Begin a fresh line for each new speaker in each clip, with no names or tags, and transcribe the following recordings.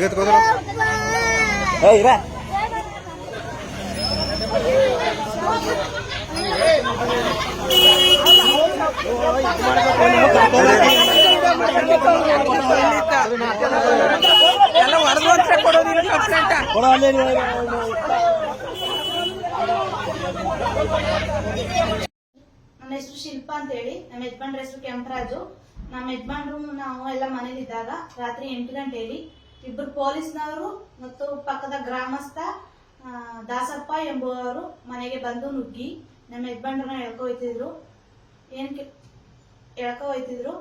ಕತ್ಕೋದ್ರ ಏ ಇರ,
ಎಲ್ಲ ಹತ್ರ ಕೊಡೋದಿಲ್ಲ
ನನ್ನ ಹೆಸರು ಶಿಲ್ಪಾ ಅಂತ ಹೇಳಿ ನಮ್ಮ ಯಜಮಾನ್ರ ಹೆಸರು ಕೆಂಪರಾಜು. ನಮ್ಮ ಯಜಮಾನ್ರು, ನಾವು ಎಲ್ಲ ಮನೇಲಿದ್ದಾಗ ರಾತ್ರಿ ಎಂಟು ಗಂಟೆಯಲ್ಲಿ ಇಬ್ಬರು ಪೊಲೀಸ್ನವರು ಮತ್ತು ಪಕ್ಕದ ಗ್ರಾಮಸ್ಥ ದಾಸಪ್ಪ ಎಂಬುವರು ಮನೆಗೆ ಬಂದು ನುಗ್ಗಿ ನಮ್ಮ ಯಜಮಾನ್ರನ್ನ ಎಳ್ಕೊ ಹೋಯ್ತಿದ್ರು. ಏನ್ ಎಳ್ಕೊ ಹೋಯ್ತಿದ್ರು.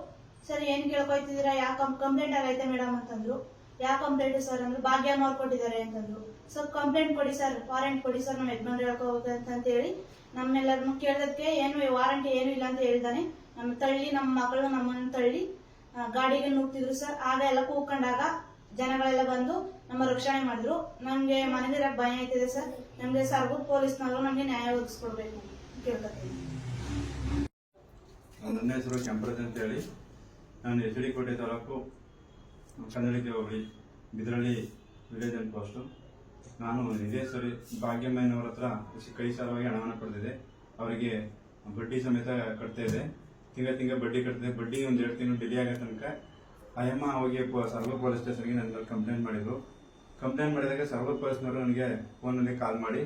ಸರ್, ಏನ್ ಕೇಳ್ಕೊಯ್ತಿದ್ರ ಯಾಕೆ ಕಂಪ್ಲೇಂಟ್ ಆಗೈತೆ ಮೇಡಮ್ ಅಂತಂದ್ರು. ಯಾವ ಕಂಪ್ಲೇಂಟ್ ಸರ್ ಅಂದ್ರು? ಭಾಗ್ಯ ಕೊಟ್ಟಿದ್ದಾರೆ ಅಂತಂದ್ರು. ಸೊ ಕಂಪ್ಲೇಂಟ್ ಕೊಡಿ ಸರ್ ವಾರೆಂಟ್ ಕೊಡಿ ಸರ್ ನಮ್ಮ ಯಜಮಾನ್ರು ಹೇಳ್ಕೊ ಅಂತ ಹೇಳಿ ನಮ್ಮೆಲ್ಲರನ್ನು ಕೇಳಿದಕ್ಕೆ ಏನು ವಾರಂಟಿ ಏನು ಇಲ್ಲ ಅಂತ ಹೇಳ್ದಾನೆ. ನಮ್ಮ ತಳ್ಳಿ, ನಮ್ಮ ಮಗಳು ನಮ್ಮನ್ನು ತಳ್ಳಿ ಗಾಡಿಗೆ ನುಗ್ತಿದ್ರು ಸರ್. ಆಗ ಎಲ್ಲ ಕೂಕೊಂಡಾಗ ಜನಗಳೆಲ್ಲ ಬಂದು ನಮ್ಮ ರಕ್ಷಣೆ ಮಾಡಿದ್ರು. ನಮ್ಗೆ ಮನೇಲಿರಕ್ ಭಯ ಆಯ್ತಿದೆ ಸರ್. ನಮ್ಗೆ ಸರ್ಗೂರ್ ಪೊಲೀಸ್ನವರು ನಮ್ಗೆ ನ್ಯಾಯ ಒದಗಿಸ್ಕೊಡ್ಬೇಕು
ನನ್ನ ಹೆಸರು ಕೆಂಪರಾಜ್ ಅಂತ ಹೇಳಿ ನಾನು ಎಚ್ ಕೋಟೆ ತಾಲೂಕು ಕನ್ನಡಕ್ಕೆ ಹೋಗಿ ಬಿದ್ರಳ್ಳಿ ವಿಲೇಜ್ ಅಂಡ್ ಪೋಸ್ಟು ನಾನು ಇದೇ ಸರಿ ಭಾಗ್ಯಮ್ಮನವ್ರ ಹತ್ರ ಕೈ ಸಾಲವಾಗಿ ಹಣವನ್ನು ಪಡೆದಿದೆ ಅವರಿಗೆ ಬಡ್ಡಿ ಸಮೇತ ಕಟ್ತಾ ಇದೆ ತಿಂಗಳ ತಿಂಗಳ ಬಡ್ಡಿ ಕಟ್ತಿದೆ ಬಡ್ಡಿ ಒಂದು ಎರಡು ತಿಂಗಳು ಡಿಲೇ ಆಗೋ ತನಕ ಅಯ್ಯಮ್ಮ ಅವಾಗೆ ಸರ್ವ ಪೊಲೀಸ್ ಸ್ಟೇಷನ್ಗೆ ನನ್ನ ಕಂಪ್ಲೇಂಟ್ ಮಾಡಿದ್ರು. ಕಂಪ್ಲೇಂಟ್ ಮಾಡಿದಾಗ ಸರ್ವ ಪೊಲೀಸ್ನವರು ನನಗೆ ಫೋನಲ್ಲಿ ಕಾಲ್ ಮಾಡಿ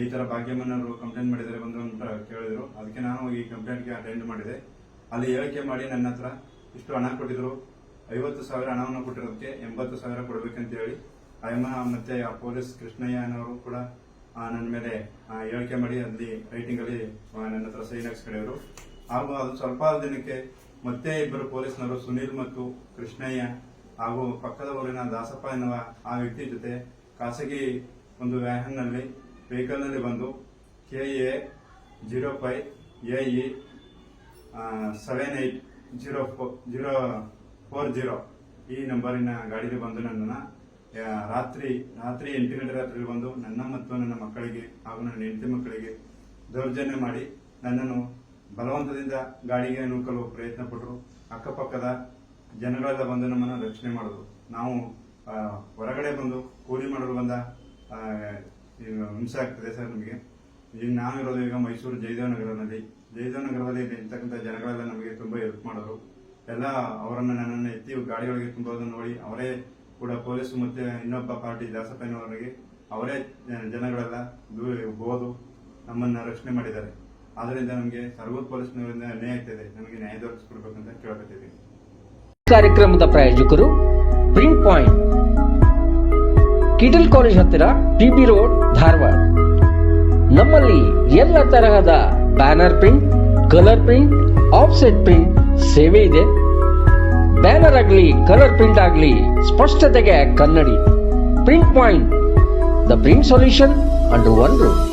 ಈ ಥರ ಭಾಗ್ಯಮ್ಮನವರು ಕಂಪ್ಲೇಂಟ್ ಮಾಡಿದರೆ ಬಂದು ಅಂತ ಕೇಳಿದ್ರು. ಅದಕ್ಕೆ ನಾನು ಈ ಕಂಪ್ಲೇಂಟ್ಗೆ ಅಟೆಂಡ್ ಮಾಡಿದೆ. ಅಲ್ಲಿ ಹೇಳಿಕೆ ಮಾಡಿ ನನ್ನ ಹತ್ರ ಇಷ್ಟು ಹಣ ಕೊಟ್ಟಿದ್ರು. ಐವತ್ತು ಸಾವಿರ ಹಣವನ್ನು ಕೊಟ್ಟಿರೋದಕ್ಕೆ ಎಂಬತ್ತು ಸಾವಿರ ಕೊಡಬೇಕಂತ ಹೇಳಿ ಅಯ್ಯಮ್ಮ ಮತ್ತೆ ಆ ಪೊಲೀಸ್ ಕೃಷ್ಣಯ್ಯ ಅನ್ನೋರು ಕೂಡ ನನ್ನ ಮೇಲೆ ಹೇಳಿಕೆ ಮಾಡಿ ಅಲ್ಲಿ ರೈಟಿಂಗ್ ಅಲ್ಲಿ ಆ, ನನ್ನ ಹತ್ರ ಸೈನ್ ಹಾಗೂ ಅದು ಸ್ವಲ್ಪ ದಿನಕ್ಕೆ ಮತ್ತೆ ಇಬ್ಬರು ಪೊಲೀಸ್ನವರು ಸುನೀಲ್ ಮತ್ತು ಕೃಷ್ಣಯ್ಯ ಹಾಗೂ ಪಕ್ಕದ ಊರಿನ ದಾಸಪ್ಪ ಎನ್ನುವ ಆ ವ್ಯಕ್ತಿ ಜೊತೆ ಖಾಸಗಿ ಒಂದು ವ್ಯಾಹನ್ನಲ್ಲಿ ವೆಹಿಕಲ್ನಲ್ಲಿ ವೆಹಿಕಲ್ನಲ್ಲಿ ಬಂದು K A zero five A E seven eight zero zero four zero ಈ ನಂಬರಿನ ಗಾಡಿಗೆ ಬಂದು ನನ್ನನ್ನು ರಾತ್ರಿ ರಾತ್ರಿ ಎಂಟು ಗಂಟೆ ರಾತ್ರಿ ಬಂದು ನನ್ನ ಮತ್ತು ನನ್ನ ಮಕ್ಕಳಿಗೆ ಹಾಗೂ ನನ್ನ ಹೆಂಡತಿ ಮಕ್ಕಳಿಗೆ ದೌರ್ಜನ್ಯ ಮಾಡಿ ನನ್ನನ್ನು ಬಲವಂತದಿಂದ ಗಾಡಿಗೆ ನೂಕಲು ಪ್ರಯತ್ನ ಪಟ್ಟರು ಅಕ್ಕಪಕ್ಕದ ಜನಗಳೆಲ್ಲ ಬಂದು ನಮ್ಮನ್ನು ರಕ್ಷಣೆ ಮಾಡಿದ್ರು. ನಾವು ಹೊರಗಡೆ ಬಂದು ಕೂಲಿ ಮಾಡಲು ಬಂದ ಹಿಂಸೆ ಆಗ್ತದೆ ಸರ್ ನಮಗೆ. ಈಗ ನಾವಿರೋದು ಈಗ ಮೈಸೂರು ಜಯದೇವ ನಗರದಲ್ಲಿ. ಜಯದೇವ ನಗರದಲ್ಲಿ ಇರ್ತಕ್ಕಂಥ ಜನಗಳೆಲ್ಲ ನಮಗೆ ತುಂಬ ಹೆಲ್ಪ್ ಮಾಡಿದ್ರು. ಎಲ್ಲ ಅವರನ್ನು ನನ್ನನ್ನು ಎತ್ತಿ ಗಾಡಿಗಳಿಗೆ ತುಂಬೋದನ್ನು ನೋಡಿ ಅವರೇ ಕೂಡ ಪೊಲೀಸ್ ಮತ್ತು ಇನ್ನೊಬ್ಬ ಪಾರ್ಟಿ ದಾಸಪ್ಪನವರಿಗೆ ಅವರೇ ಜನ- ಜನಗಳೆಲ್ಲ ದೂರ ಹೋದು ನಮ್ಮನ್ನು ರಕ್ಷಣೆ ಮಾಡಿದ್ದಾರೆ. ಆದ್ರಿಂದ ನಮಗೆ ಸರ್ವೋ ಪೊಲೀಸ್ನವರಿಂದ ಅನ್ಯಾಯ ಆಗ್ತದೆ. ನಮಗೆ ನ್ಯಾಯ ದೊರಕಿಸ್ಕೊಡ್ಬೇಕಂತ ಕೇಳ್ಕೊತೀವಿ
ಕಾರ್ಯಕ್ರಮದ ಪ್ರಾಯೋಜಕರು ಪ್ರಿಂಟ್ ಪಾಯಿಂಟ್. ಕಿಟಲ್ ಕಾಲೇಜ್ ಹತ್ತಿರ ಟಿಬಿ ರೋಡ್, ಧಾರವಾಡ. ನಮ್ಮಲ್ಲಿ ಎಲ್ಲ ತರಹದ banner print, colour print, offset print ಸೇವೆ ಇದೆ. ಬ್ಯಾನರ್ ಆಗಲಿ, ಕಲರ್ ಪ್ರಿಂಟ್ ಆಗಲಿ, ಸ್ಪಷ್ಟತೆಗೆ ಕನ್ನಡಿ. Print point, the print solution under one room.